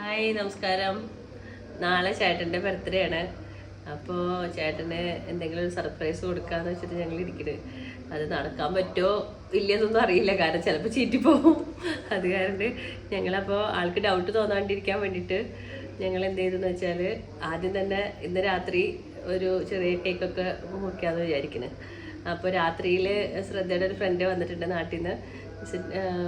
Hi നമസ്കാരം. നാളെ ചേട്ടന്റെ ബർത്ത്ഡേ ആണ്. അപ്പോൾ ചേട്ടന് എന്തെങ്കിലും ഒരു സർപ്രൈസ് കൊടുക്കാന്ന് വെച്ചിട്ട് ഞങ്ങൾ ഇരിക്കുന്നത് അത് നടക്കാൻ പറ്റുമോ ഇല്ലെന്നൊന്നും അറിയില്ല. കാരണം ചിലപ്പോൾ ചീറ്റി പോകും അത് കാരണം ഞങ്ങളപ്പോൾ ആൾക്ക് ഡൗട്ട് തോന്നാണ്ടിരിക്കാൻ വേണ്ടിയിട്ട് ഞങ്ങൾ എന്ത് ചെയ്തെന്ന് വെച്ചാൽ ആദ്യം തന്നെ ഇന്ന് രാത്രി ഒരു ചെറിയ കേക്കൊക്കെ മുറിക്കാമെന്ന് വിചാരിക്കുന്നത് അപ്പോൾ രാത്രിയിൽ ശ്രദ്ധയുടെ ഒരു ഫ്രണ്ട് വന്നിട്ടുണ്ട് നാട്ടിൽ നിന്ന്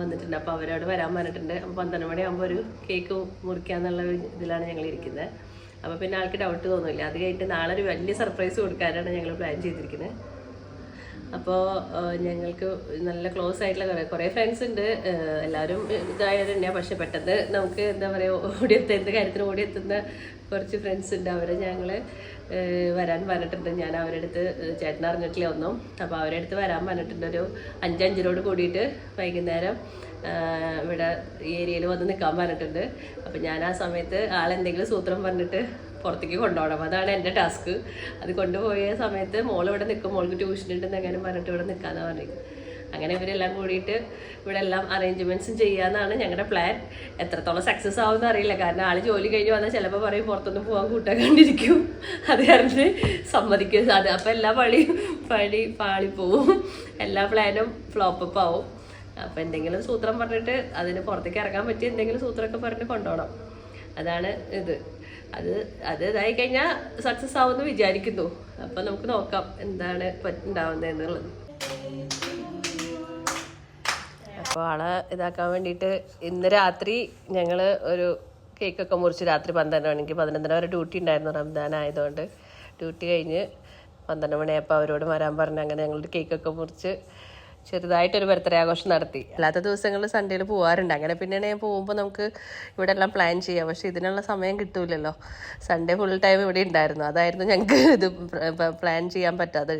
വന്നിട്ടുണ്ട്. അപ്പോൾ അവരോട് വരാൻ പറഞ്ഞിട്ടുണ്ട്. അപ്പോൾ പന്ത്രണ്ട് മണിയാകുമ്പോൾ ഒരു കേക്ക് മുറിക്കാന്നുള്ള ഇതിലാണ് ഞങ്ങൾ ഇരിക്കുന്നത്. അപ്പോൾ പിന്നെ ആൾക്ക് ഡൗട്ട് തോന്നില്ല അത് കഴിഞ്ഞിട്ട് നാളെ ഒരു വലിയ സർപ്രൈസ് കൊടുക്കാനാണ് ഞങ്ങൾ പ്ലാൻ ചെയ്തിരിക്കുന്നത്. അപ്പോൾ ഞങ്ങൾക്ക് നല്ല ക്ലോസ് ആയിട്ടുള്ള കുറേ കുറേ ഫ്രണ്ട്സ് ഉണ്ട്. എല്ലാവരും ഇതായത് പക്ഷെ പെട്ടെന്ന് നമുക്ക് എന്താ പറയുക ഓടിയെത്ത എന്ത് കാര്യത്തിന് ഓടിയെത്തുന്ന കുറച്ച് ഫ്രണ്ട്സ് ഉണ്ട് അവരെ. ഞങ്ങൾ വരാൻ പറഞ്ഞിട്ടുണ്ട്. ഞാൻ അവരുടെ അടുത്ത് ചേട്ടൻ അറിഞ്ഞിട്ടില്ല ഒന്നും. അപ്പോൾ അവരുടെ അടുത്ത് വരാൻ പറഞ്ഞിട്ടുണ്ട്. ഒരു അഞ്ചഞ്ചിനോട് കൂടിയിട്ട് വൈകുന്നേരം ഇവിടെ ഏരിയയിൽ വന്ന് നിൽക്കാൻ പറഞ്ഞിട്ടുണ്ട്. അപ്പോൾ ഞാൻ ആ സമയത്ത് ആളെന്തെങ്കിലും സൂത്രം പറഞ്ഞിട്ട് പുറത്തേക്ക് കൊണ്ടുപോകണം. അതാണ് എന്റെ ടാസ്ക്. അത് കൊണ്ടുപോയ സമയത്ത് മോൾ ഇവിടെ നിൽക്കും. മോൾക്ക് ട്യൂഷൻ ഉണ്ടെന്ന് എങ്ങനെ പറഞ്ഞിട്ട് ഇവിടെ നിൽക്കാന്ന് പറഞ്ഞു അങ്ങനെ ഇവരെല്ലാം കൂടിയിട്ട് ഇവിടെ എല്ലാം അറേഞ്ച്മെന്റ്സും ചെയ്യാന്നാണ് ഞങ്ങളുടെ പ്ലാൻ. എത്രത്തോളം സക്സസ് ആവുമെന്ന് അറിയില്ല. കാരണം ആൾ ജോലി കഴിഞ്ഞ് വന്നാൽ ചിലപ്പോൾ പറയും പുറത്തൊന്നും പോകാൻ കൂട്ടാൻ കണ്ടിരിക്കും. അത് കാരണം സമ്മതിക്കും. അത് അപ്പം എല്ലാ പണിയും പണി പാളിപ്പോവും. എല്ലാ പ്ലാനും ഫ്ലോപ്പപ്പ് ആവും അപ്പം എന്തെങ്കിലും സൂത്രം പറഞ്ഞിട്ട് അതിന് പുറത്തേക്ക് ഇറങ്ങാൻ പറ്റിയ എന്തെങ്കിലും സൂത്രമൊക്കെ പറഞ്ഞിട്ട് കൊണ്ടുപോകണം അതാണ് ഇത്. അത് അത് ഇതായി കഴിഞ്ഞാൽ സക്സസ് ആവുമെന്ന് വിചാരിക്കുന്നു. അപ്പം നമുക്ക് നോക്കാം എന്താണ് ഉണ്ടാവുന്നത് എന്നുള്ളത്. അപ്പോൾ ആളെ ഇതാക്കാൻ വേണ്ടിയിട്ട് ഇന്ന് രാത്രി ഞങ്ങൾ ഒരു കേക്കൊക്കെ മുറിച്ച് രാത്രി പന്ത്രണ്ട് മണിക്ക് പതിനൊന്നര വരെ ഡ്യൂട്ടി ഉണ്ടായിരുന്നു റംദാൻ ആയതുകൊണ്ട്. ഡ്യൂട്ടി കഴിഞ്ഞ് പന്ത്രണ്ട് മണിയായപ്പോൾ അവരോട് വരാൻ പറഞ്ഞ് അങ്ങനെ ഞങ്ങളുടെ കേക്കൊക്കെ മുറിച്ച് ചെറുതായിട്ടൊരു ബർത്ത്ഡേ ആഘോഷം നടത്തി. അല്ലാത്ത ദിവസങ്ങളിൽ സൺഡേയിൽ പോകാറുണ്ട് അങ്ങനെ പിന്നെ ഞാൻ പോകുമ്പോൾ നമുക്ക് ഇവിടെ എല്ലാം പ്ലാൻ ചെയ്യാം. പക്ഷേ ഇതിനുള്ള സമയം കിട്ടൂലല്ലോ. സൺഡേ ഫുൾ ടൈം ഇവിടെ ഉണ്ടായിരുന്നു. അതായിരുന്നു ഞങ്ങൾക്ക് ഇത് പ്ലാൻ ചെയ്യാൻ പറ്റാതെ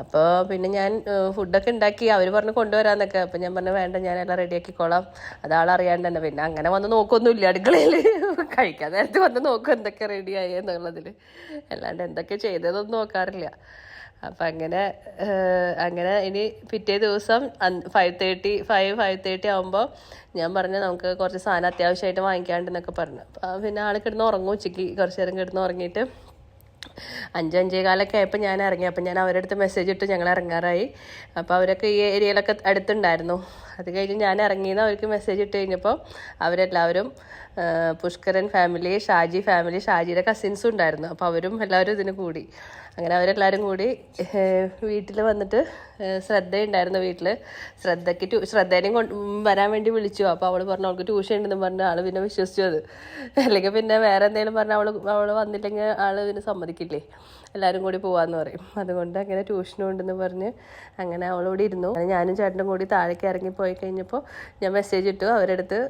അപ്പോൾ പിന്നെ ഞാൻ ഫുഡൊക്കെ ഉണ്ടാക്കി അവർ പറഞ്ഞ് കൊണ്ടുവരാന്നൊക്കെ. അപ്പം ഞാൻ പറഞ്ഞു വേണ്ട ഞാൻ എല്ലാം റെഡിയാക്കിക്കോളാം. അതാളറിയാണ്ട് തന്നെ. പിന്നെ അങ്ങനെ വന്ന് നോക്കൊന്നുമില്ല അടുക്കളയിൽ കഴിക്കാൻ നേരത്തെ വന്ന് നോക്കും എന്തൊക്കെ റെഡിയായി എന്നുള്ളതിൽ അല്ലാണ്ട് എന്തൊക്കെ ചെയ്തതൊന്നും നോക്കാറില്ല. അപ്പം അങ്ങനെ അങ്ങനെ ഇനി പിറ്റേ ദിവസം five thirty five five thirty ആകുമ്പോൾ ഞാൻ പറഞ്ഞു നമുക്ക് കുറച്ച് സാധനം അത്യാവശ്യമായിട്ട് വാങ്ങിക്കാണ്ടെന്നൊക്കെ പറഞ്ഞു. അപ്പം പിന്നെ ആൾ കിടന്ന് ഉറങ്ങും ഉച്ചയ്ക്ക് കുറച്ച് നേരം കിടന്ന് ഉറങ്ങിയിട്ട്. അഞ്ചഞ്ചേ കാലൊക്കെ ആയപ്പോൾ ഞാൻ ഇറങ്ങി. അപ്പം ഞാൻ അവരുടെ അടുത്ത് മെസ്സേജ് ഇട്ട് ഞങ്ങൾ ഇറങ്ങാറായി. അപ്പോൾ അവരൊക്കെ ഈ ഏരിയയിലൊക്കെ അടുത്തുണ്ടായിരുന്നു. അത് കഴിഞ്ഞ് ഞാൻ ഇറങ്ങിയെന്ന് അവർക്ക് മെസ്സേജ് ഇട്ട് കഴിഞ്ഞപ്പോൾ അവരെല്ലാവരും പുഷ്കരൻ ഫാമിലി ഷാജി ഫാമിലി ഷാജിയുടെ കസിൻസും ഉണ്ടായിരുന്നു. അപ്പോൾ അവരും എല്ലാവരും ഇതിന് കൂടി. അങ്ങനെ അവരെല്ലാവരും കൂടി വീട്ടിൽ വന്നിട്ട് ശ്രദ്ധയുണ്ടായിരുന്നു വീട്ടിൽ ശ്രദ്ധയ്ക്ക് ട്യൂ ശ്രദ്ധേനെയും കൊണ്ട് വരാൻ വേണ്ടി വിളിച്ചു. അപ്പോൾ അവൾ പറഞ്ഞു അവൾക്ക് ട്യൂഷൻ ഉണ്ടെന്ന് പറഞ്ഞ ആൾ പിന്നെ വിശ്വസിച്ചു അത്. അല്ലെങ്കിൽ പിന്നെ വേറെ എന്തെങ്കിലും പറഞ്ഞാൽ അവൾ അവൾ വന്നില്ലെങ്കിൽ ആൾ പിന്നെ സമ്മതിക്കില്ലേ? എല്ലാവരും കൂടി പോവാന്ന് പറയും. അതുകൊണ്ട് അങ്ങനെ ട്യൂഷനും ഉണ്ടെന്ന് പറഞ്ഞ് അങ്ങനെ അവളോട് ഇരുന്നു. ഞാനും ചേട്ടനും കൂടി താഴേക്ക് ഇറങ്ങി പോയി കഴിഞ്ഞപ്പോൾ ഞാൻ മെസ്സേജ് ഇട്ടു. അവരെടുത്ത്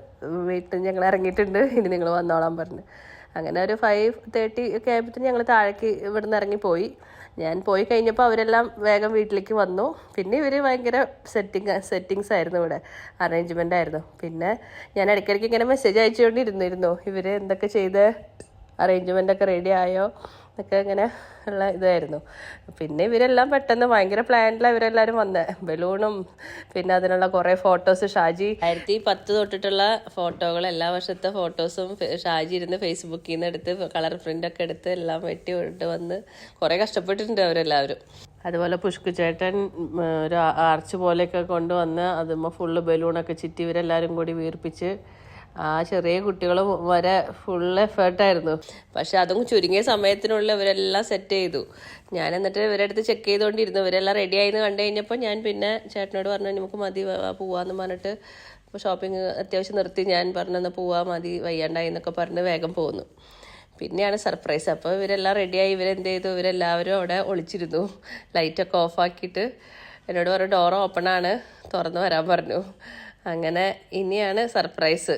വീട്ടിൽ ഞങ്ങൾ ഇറങ്ങിയിട്ടുണ്ട്. ഇനി നിങ്ങൾ വന്നോളാൻ പറഞ്ഞു. അങ്ങനെ ഒരു ഫൈവ് തേർട്ടി ഒക്കെ ആയപ്പോഴത്തേന് ഞങ്ങൾ താഴേക്ക് ഇവിടുന്ന് ഇറങ്ങിപ്പോയി ഞാൻ പോയി കഴിഞ്ഞപ്പോൾ അവരെല്ലാം വേഗം വീട്ടിലേക്ക് വന്നു. പിന്നെ ഇവർ ഭയങ്കര സെറ്റിങ് സെറ്റിങ്സ് ആയിരുന്നു ഇവിടെ. അറേഞ്ച്മെന്റ് ആയിരുന്നു. പിന്നെ ഞാൻ ഇടയ്ക്കിടയ്ക്ക് ഇങ്ങനെ മെസ്സേജ് അയച്ചുകൊണ്ടിരുന്നിരുന്നു. ഇവർ എന്തൊക്കെ ചെയ്ത്? അറേഞ്ച്മെന്റ് ഒക്കെ റെഡി ആയോ? എന്നൊക്കെ ഇങ്ങനെ ഉള്ള ഇതായിരുന്നു. പിന്നെ ഇവരെല്ലാം പെട്ടെന്ന് ഭയങ്കര പ്ലാനിലാണ് ഇവരെല്ലാവരും വന്നത് ബലൂണും പിന്നെ അതിനുള്ള കുറേ ഫോട്ടോസ് ഷാജി ആയിരത്തി പത്ത് തൊട്ടിട്ടുള്ള ഫോട്ടോകൾ എല്ലാ വർഷത്തെ ഫോട്ടോസും ഷാജി ഇരുന്ന് ഫേസ്ബുക്കിൽ നിന്ന് എടുത്ത് കളർ പ്രിന്റ് ഒക്കെ എടുത്ത് എല്ലാം വെട്ടി കൊണ്ട് വന്ന് കുറേ കഷ്ടപ്പെട്ടിട്ടുണ്ട് അവരെല്ലാവരും. അതുപോലെ പുഷ്കു ചേട്ടൻ ഒരു ആർച്ച് പോലെയൊക്കെ കൊണ്ടുവന്ന് അതുമ്പോൾ ഫുള്ള് ബലൂണൊക്കെ ചുറ്റി ഇവരെല്ലാവരും കൂടി വീർപ്പിച്ച് ആ ചെറിയ കുട്ടികൾ വരെ ഫുൾ എഫേർട്ടായിരുന്നു പക്ഷെ അതും ചുരുങ്ങിയ സമയത്തിനുള്ളിൽ ഇവരെല്ലാം സെറ്റ് ചെയ്തു. ഞാൻ എന്നിട്ട് ഇവരെ അടുത്ത് ചെക്ക് ചെയ്തുകൊണ്ടിരുന്നു ഇവരെല്ലാം റെഡി ആയിരുന്നു കണ്ടു കഴിഞ്ഞപ്പോൾ ഞാൻ പിന്നെ ചേട്ടനോട് പറഞ്ഞു നമുക്ക് മതി പോവാന്ന് പറഞ്ഞിട്ട് ഷോപ്പിംഗ് അത്യാവശ്യം നിർത്തി. ഞാൻ പറഞ്ഞു എന്നാൽ പോവാ മതി വയ്യാണ്ടായി എന്നൊക്കെ പറഞ്ഞ് വേഗം പോകുന്നു പിന്നെയാണ് സർപ്രൈസ് അപ്പോൾ ഇവരെല്ലാം റെഡിയായി ഇവരെന്ത് ചെയ്തു? ഇവരെല്ലാവരും അവിടെ ഒളിച്ചിരുന്നു. ലൈറ്റൊക്കെ ഓഫാക്കിയിട്ട് എന്നോട് പറഞ്ഞു ഡോർ ഓപ്പൺ ആണ്. തുറന്ന് വരാൻ പറഞ്ഞു. അങ്ങനെ ഇനിയാണ് സർപ്രൈസ്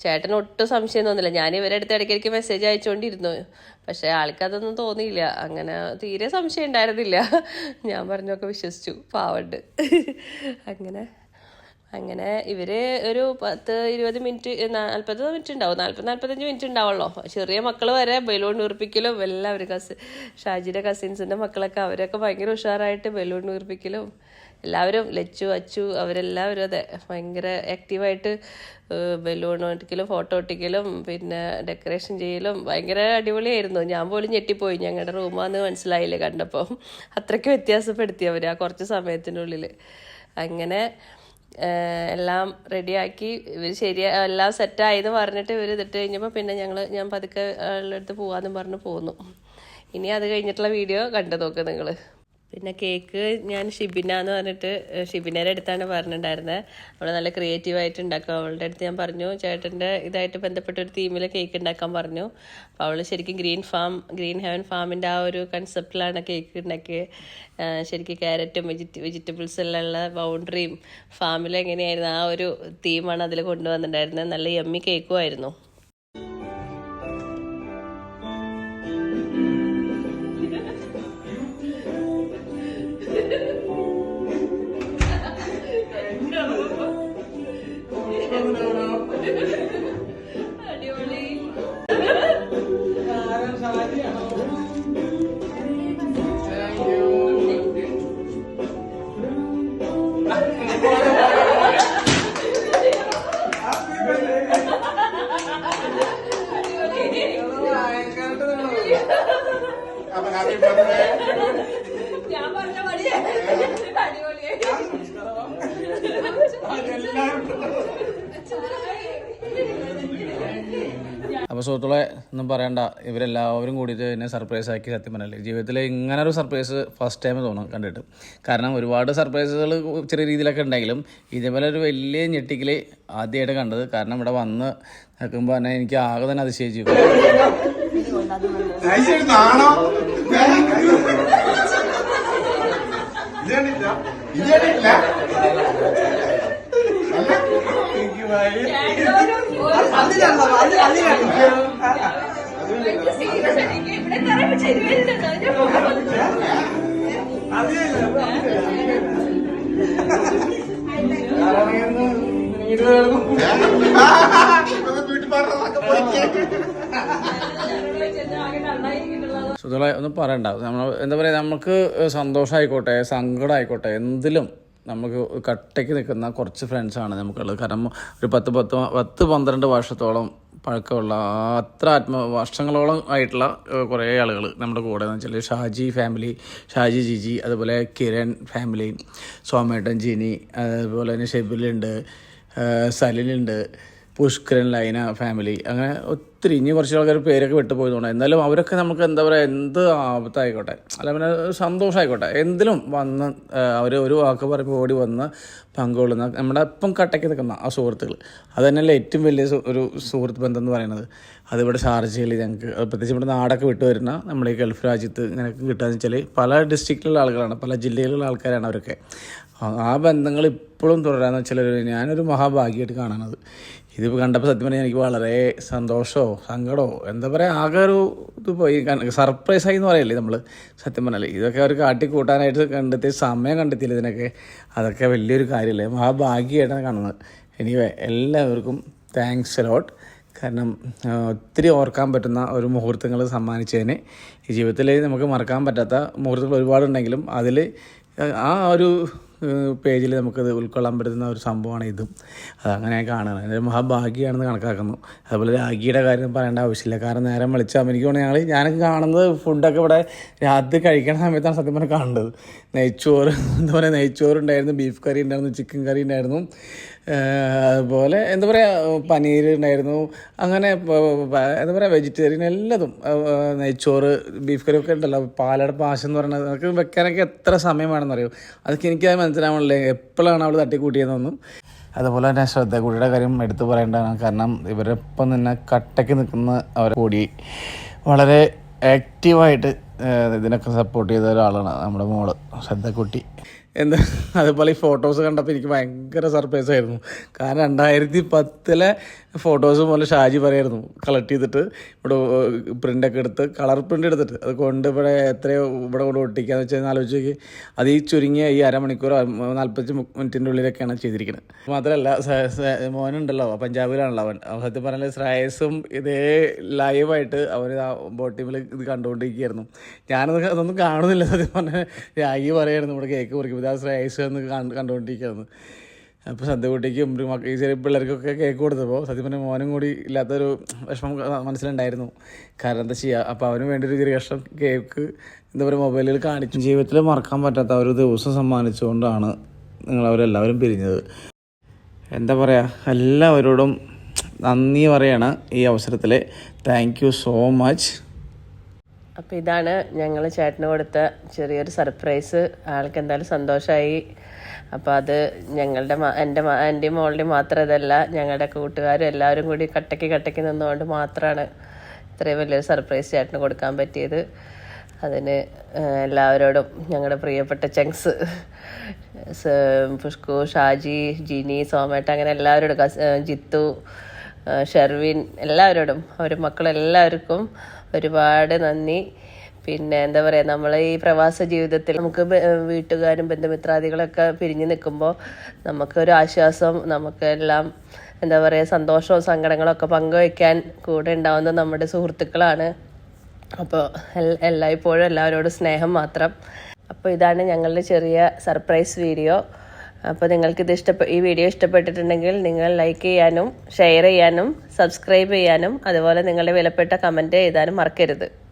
ചേട്ടന് ഒട്ടും സംശയം തോന്നില്ല. ഞാൻ ഇവരെ അടുത്ത് ഇടയ്ക്കിടയ്ക്ക് മെസ്സേജ് അയച്ചുകൊണ്ടിരുന്നു പക്ഷേ ആൾക്കതൊന്നും തോന്നിയില്ല. അങ്ങനെ തീരെ സംശയം ഉണ്ടായിരുന്നില്ല. ഞാൻ പറഞ്ഞൊക്കെ വിശ്വസിച്ചു. പാവണ്ട്. അങ്ങനെ അങ്ങനെ ഇവർ ഒരു പത്ത് ഇരുപത് മിനിറ്റ് നാൽപ്പത് മിനിറ്റ് ഉണ്ടാവും നാൽപ്പത് നാൽപ്പത്തഞ്ച് മിനിറ്റ് ഉണ്ടാവുള്ളൂ ചെറിയ മക്കൾ വരെ ബലൂൺ വീർപ്പിക്കലും എല്ലാവരും കസിൻ ഷാജിയുടെ കസിൻസിന്റെ മക്കളൊക്കെ അവരൊക്കെ ഭയങ്കര ഉഷാറായിട്ട് ബലൂൺ വീർപ്പിക്കലും എല്ലാവരും ലച്ചു അച്ചു അവരെല്ലാവരും അതെ ഭയങ്കര ആക്റ്റീവായിട്ട് ബലൂൺ ഒട്ടിക്കലും ഫോട്ടോ ഒട്ടിക്കലും പിന്നെ ഡെക്കറേഷൻ ചെയ്യലും ഭയങ്കര അടിപൊളിയായിരുന്നു. ഞാൻ പോലും ഞെട്ടിപ്പോയി. ഞങ്ങളുടെ റൂമാന്ന് മനസ്സിലായില്ല കണ്ടപ്പോൾ അത്രയ്ക്ക് വ്യത്യാസപ്പെടുത്തി അവർ ആ കുറച്ച് സമയത്തിനുള്ളിൽ അങ്ങനെ എല്ലാം റെഡിയാക്കി ഇവർ ശരിയാ എല്ലാം സെറ്റായെന്ന് പറഞ്ഞിട്ട് ഇവർ ഇതിട്ട് കഴിഞ്ഞപ്പോൾ പിന്നെ ഞങ്ങൾ ഞാൻ പതുക്കെ ആളുടെ അടുത്ത് പോവാന്നും പറഞ്ഞ് പോന്നു. ഇനി അത് കഴിഞ്ഞിട്ടുള്ള വീഡിയോ കണ്ടു നോക്ക് നിങ്ങൾ പിന്നെ കേക്ക് ഞാൻ ഷിബിന എന്ന് പറഞ്ഞിട്ട് ഷിബിനയുടെ അടുത്താണ് പറഞ്ഞിട്ടുണ്ടായിരുന്നത് അവൾ നല്ല ക്രിയേറ്റീവായിട്ട് ഉണ്ടാക്കും അവളുടെ അടുത്ത് ഞാൻ പറഞ്ഞു ചേട്ടന്റെ ഇതായിട്ട് ബന്ധപ്പെട്ട ഒരു തീമിൽ കേക്ക് ഉണ്ടാക്കാൻ പറഞ്ഞു. അപ്പോൾ അവൾ ശരിക്കും ഗ്രീൻ ഫാം ഗ്രീൻ ഹെവൻ ഫാമിന്റെ ആ ഒരു കൺസെപ്റ്റിലാണ് കേക്ക് ഉണ്ടാക്കിയത് ശരിക്കും ക്യാരറ്റും എല്ലാം ഉള്ള ബൗണ്ടറിയും ഫാമിൽ എങ്ങനെയായിരുന്നു ആ ഒരു തീമാണ് അതിൽ കൊണ്ടുവന്നിട്ടുണ്ടായിരുന്നത് നല്ല യമ്മി കേക്കും ആയിരുന്നു അപ്പോൾ സുഹൃത്തുക്കളെ ഒന്നും പറയണ്ട. ഇവരെല്ലാവരും കൂടിയിട്ട് എന്നെ സർപ്രൈസ് ആക്കി സത്യം പറഞ്ഞാൽ ജീവിതത്തിൽ ഇങ്ങനെ ഒരു സർപ്രൈസ് ഫസ്റ്റ് ടൈം തോന്നും കണ്ടിട്ട്. കാരണം ഒരുപാട് സർപ്രൈസുകൾ ചെറിയ രീതിയിലൊക്കെ ഉണ്ടെങ്കിലും ഇതേപോലെ ഒരു വലിയ ഞെട്ടിക്കൽ ആദ്യമായിട്ട് കണ്ടത് കാരണം ഇവിടെ വന്ന് നിൽക്കുമ്പോൾ തന്നെ എനിക്ക് ആകെ തന്നെ അതിശയിച്ചു. ഐശ്വര്യ സുഹൃത്തുക്കളെ ഒന്നും പറയണ്ട. നമ്മൾ എന്താ പറയുക നമുക്ക് സന്തോഷമായിക്കോട്ടെ സങ്കടമായിക്കോട്ടെ എന്തിലും നമുക്ക് കട്ടയ്ക്ക് നിൽക്കുന്ന കുറച്ച് ഫ്രണ്ട്സാണ് നമുക്കുള്ളത്. കാരണം ഒരു പത്ത് പത്ത് പത്ത് പന്ത്രണ്ട് വർഷത്തോളം പഴക്കമുള്ള അത്ര ആത്മ വർഷങ്ങളോളം ആയിട്ടുള്ള കുറേ ആളുകൾ നമ്മുടെ കൂടെ. എന്ന് വെച്ചാൽ ഷാജി ഫാമിലി ഷാജി ജിജി അതുപോലെ കിരൺ ഫാമിലി സോമേട്ടൻ ജിനി അതുപോലെ തന്നെ ഷെബിലുണ്ട് സലിലുണ്ട്. പുഷ്കരൻ ലൈന ഫാമിലി അങ്ങനെ ഒത്തിരി. ഇനി കുറച്ച് ആൾക്കാർ പേരൊക്കെ വിട്ടുപോയതുകൊണ്ട്. എന്നാലും അവരൊക്കെ നമുക്ക് എന്താ പറയുക എന്ത് ആപത്തായിക്കോട്ടെ. അല്ല പിന്നെ സന്തോഷമായിക്കോട്ടെ എന്തിലും വന്ന് അവർ ഒരു വാക്ക് പറയുമ്പോൾ ഓടി വന്ന് പങ്കുകൊള്ളുന്ന നമ്മുടെ ഇപ്പം കട്ടയ്ക്ക് നിൽക്കുന്ന ആ സുഹൃത്തുക്കൾ അത് തന്നെയല്ലേ ഏറ്റവും വലിയ ഒരു സുഹൃത്ത് ബന്ധം എന്ന് പറയുന്നത്. അതിവിടെ ഷാർജയിൽ ഞങ്ങൾക്ക് പ്രത്യേകിച്ച് ഇവിടെ നാടൊക്കെ വിട്ടു വരുന്ന നമ്മുടെ ഈ ഗൾഫ് രാജ്യത്ത് ഇങ്ങനെ കിട്ടുകയെന്ന് വെച്ചാൽ പല ഡിസ്ട്രിക്റ്റിലുള്ള ആളുകളാണ് പല ജില്ലയിലുള്ള ആൾക്കാരാണ് അവരൊക്കെ. ആ- ബന്ധങ്ങൾ ഇപ്പോഴും തുടരാന്ന് വെച്ചാൽ ഞാനൊരു മഹാഭാഗ്യമായിട്ട് കാണുന്നത് ഇതിപ്പോൾ കണ്ടപ്പോൾ സത്യം പറഞ്ഞാൽ എനിക്ക് വളരെ സന്തോഷമോ സങ്കടമോ എന്താ പറയുക ആകെ ഒരു ഇത് പോയി. സർപ്രൈസായി എന്ന് പറയല്ലേ നമ്മൾ സത്യം പറഞ്ഞാൽ ഇതൊക്കെ അവർ കാട്ടിക്കൂട്ടാനായിട്ട് കണ്ടെത്തിയ സമയം കണ്ടെത്തിയില്ല ഇതിനൊക്കെ? അതൊക്കെ വലിയൊരു കാര്യമല്ലേ മഹാഭാഗ്യമായിട്ടാണ് കാണുന്നത്. എനിവേ എല്ലാവർക്കും താങ്ക്സ് ലോട്ട് കാരണം ഒത്തിരി ഓർക്കാൻ പറ്റുന്ന ഒരു മുഹൂർത്തങ്ങൾ സമ്മാനിച്ചതിന്. ജീവിതത്തിൽ നമുക്ക് മറക്കാൻ പറ്റാത്ത മുഹൂർത്തങ്ങൾ ഒരുപാടുണ്ടെങ്കിലും അതിൽ ആ ഒരു പേജിൽ നമുക്കത് ഉൾക്കൊള്ളാൻ പറ്റുന്ന ഒരു സംഭവമാണ് ഇതും. അതങ്ങനെ കാണുന്നത് എന്റെ മഹാഭാഗ്യമാണെന്ന് കണക്കാക്കുന്നു. അതുപോലെ രാഗിയുടെ കാര്യം പറയേണ്ട ആവശ്യമില്ല. കാരണം നേരം വിളിച്ചാൽ എനിക്ക് തോന്നുന്നു ഞങ്ങൾ ഞാനൊക്കെ കാണുന്നത് ഫുഡൊക്കെ ഇവിടെ രാത്രി കഴിക്കണ സമയത്താണ് സത്യം പറഞ്ഞാൽ കാണേണ്ടത് നെയ്ച്ചോറ് എന്താ പറയുക നെയ്ച്ചോറ് ഉണ്ടായിരുന്നു ബീഫ് കറി ഉണ്ടായിരുന്നു ചിക്കൻ കറി ഉണ്ടായിരുന്നു. അതുപോലെ എന്താ പറയുക പനീർ ഉണ്ടായിരുന്നു അങ്ങനെ എന്താ പറയുക വെജിറ്റേറിയൻ എല്ലാതും നെയ്ച്ചോറ് ബീഫ് കറി ഒക്കെ ഉണ്ടല്ലോ. പാലട പാശം എന്ന് പറയുന്നത് അതൊക്കെ വെക്കാനൊക്കെ എത്ര സമയം വേണമെന്നറിയോ? അതൊക്കെ എനിക്ക് മനസ്സിലാവണല്ലേ എപ്പോഴാണ് അവൾ തട്ടിക്കൂട്ടിയതെന്നൊന്നും. അതുപോലെ തന്നെ ശ്രദ്ധക്കുടിയുടെ കാര്യം എടുത്തു പറയേണ്ടതാണ്. കാരണം ഇവരൊപ്പം തന്നെ കട്ടയ്ക്ക് നിൽക്കുന്ന അവർ കൂടി വളരെ ആക്റ്റീവായിട്ട് ഇതിനൊക്കെ സപ്പോർട്ട് ചെയ്ത ഒരാളാണ് നമ്മുടെ മോൾ. ശ്രദ്ധക്കുട്ടി എന്താ? അതുപോലെ ഈ ഫോട്ടോസ് കണ്ടപ്പോൾ എനിക്ക് ഭയങ്കര സർപ്രൈസ് ആയിരുന്നു. കാരണം രണ്ടായിരത്തി പത്തിലെ ഫോട്ടോസ് പോലെ ഷാജി പറയായിരുന്നു കളക്ട് ചെയ്തിട്ട് ഇവിടെ പ്രിന്റൊക്കെ എടുത്ത് കളർ പ്രിന്റ് എടുത്തിട്ട്. അത് കൊണ്ട് ഇവിടെ എത്രയോ ഇവിടെ കൊണ്ട് ഒട്ടിക്കാന്ന് വെച്ചാൽ ആലോചിച്ച് നോക്കി. അത് ഈ ചുരുങ്ങിയ ഈ അരമണിക്കൂർ നാൽപ്പത്തി മിനിറ്റിന്റെ ഉള്ളിലൊക്കെയാണ് ചെയ്തിരിക്കുന്നത് മാത്രമല്ല മോനുണ്ടല്ലോ പഞ്ചാബിലാണല്ലോ അവൻ. സത്യം പറഞ്ഞാൽ ശ്രേയസും ഇതേ ലൈവായിട്ട് അവൻ ആ ബോട്ട് ടീമിൽ ഇത് കണ്ടുകൊണ്ടിരിക്കുകയായിരുന്നു. ഞാനത് അതൊന്നും കാണുന്നില്ല സത്യം പറഞ്ഞാൽ രാഗി പറയായിരുന്നു നമ്മുടെ കേക്ക് മുറിക്കുമ്പോൾ ഇതാ ശ്രേയസ് എന്ന് കണ്ട് കണ്ടുകൊണ്ടിരിക്കുകയാണ് അപ്പോൾ മക്ക ഈ ചെറിയ പിള്ളേർക്കൊക്കെ കേക്ക് കൊടുത്തപ്പോൾ സത്യം പറഞ്ഞാൽ മോനും കൂടി ഇല്ലാത്തൊരു വിഷമം മനസ്സിലുണ്ടായിരുന്നു. കാരണം എന്താ ചെയ്യുക അപ്പോൾ അവന് വേണ്ടി ഒരു ചെറിയ കഷ്ണം കേക്ക് എന്താ പറയുക മൊബൈലിൽ കാണിച്ചു. ജീവിതത്തിൽ മറക്കാൻ പറ്റാത്ത ഒരു ദിവസം സമ്മാനിച്ചുകൊണ്ടാണ് നിങ്ങൾ അവരെല്ലാവരും പിരിഞ്ഞത്. എന്താ പറയുക എല്ലാവരോടും നന്ദി പറയണം ഈ അവസരത്തിൽ താങ്ക് യു സോ മച്ച്. അപ്പോൾ ഇതാണ് ഞങ്ങൾ ചേട്ടന് കൊടുത്ത ചെറിയൊരു സർപ്രൈസ് ആൾക്ക് എന്തായാലും സന്തോഷമായി അപ്പോൾ അത് ഞങ്ങളുടെ എന്റെ എന്റെയും മോളുടെയും മാത്രം ഇതല്ല ഞങ്ങളുടെ കൂട്ടുകാരും എല്ലാവരും കൂടി കട്ടയ്ക്ക് കട്ടയ്ക്ക് നിന്നുകൊണ്ട് മാത്രമാണ് ഇത്രയും വലിയൊരു സർപ്രൈസ് ചേട്ടന് കൊടുക്കാൻ പറ്റിയത്. അതിന് എല്ലാവരോടും ഞങ്ങളുടെ പ്രിയപ്പെട്ട ചെങ്സ് പുഷ്കു ഷാജി ജിനി സോമേട്ട അങ്ങനെ എല്ലാവരോടും ജിത്തു ഷെർവിൻ എല്ലാവരോടും അവർ മക്കളെല്ലാവർക്കും ഒരുപാട് നന്ദി. പിന്നെ എന്താ പറയുക നമ്മൾ ഈ പ്രവാസ ജീവിതത്തിൽ നമുക്ക് വീട്ടുകാരും ബന്ധുമിത്രാദികളൊക്കെ പിരിഞ്ഞു നിൽക്കുമ്പോൾ നമുക്കൊരു ആശ്വാസം നമുക്കെല്ലാം എന്താ പറയുക സന്തോഷവും സങ്കടങ്ങളൊക്കെ പങ്കുവയ്ക്കാൻ കൂടെ ഉണ്ടാവുന്ന നമ്മുടെ സുഹൃത്തുക്കളാണ്. അപ്പോൾ എല്ലായ്പ്പോഴും എല്ലാവരോടും സ്നേഹം മാത്രം. അപ്പോൾ ഇതാണ് ഞങ്ങളുടെ ചെറിയ സർപ്രൈസ് വീഡിയോ. അപ്പോൾ നിങ്ങൾക്കിത് ഇഷ്ടപ്പെട്ട ഇഷ്ടപ്പെ ഈ വീഡിയോ ഇഷ്ടപ്പെട്ടിട്ടുണ്ടെങ്കിൽ നിങ്ങൾ ലൈക്ക് ചെയ്യാനും ഷെയർ ചെയ്യാനും സബ്സ്ക്രൈബ് ചെയ്യാനും അതുപോലെ നിങ്ങളുടെ വിലപ്പെട്ട കമന്റ് എഴുതാനും മറക്കരുത്.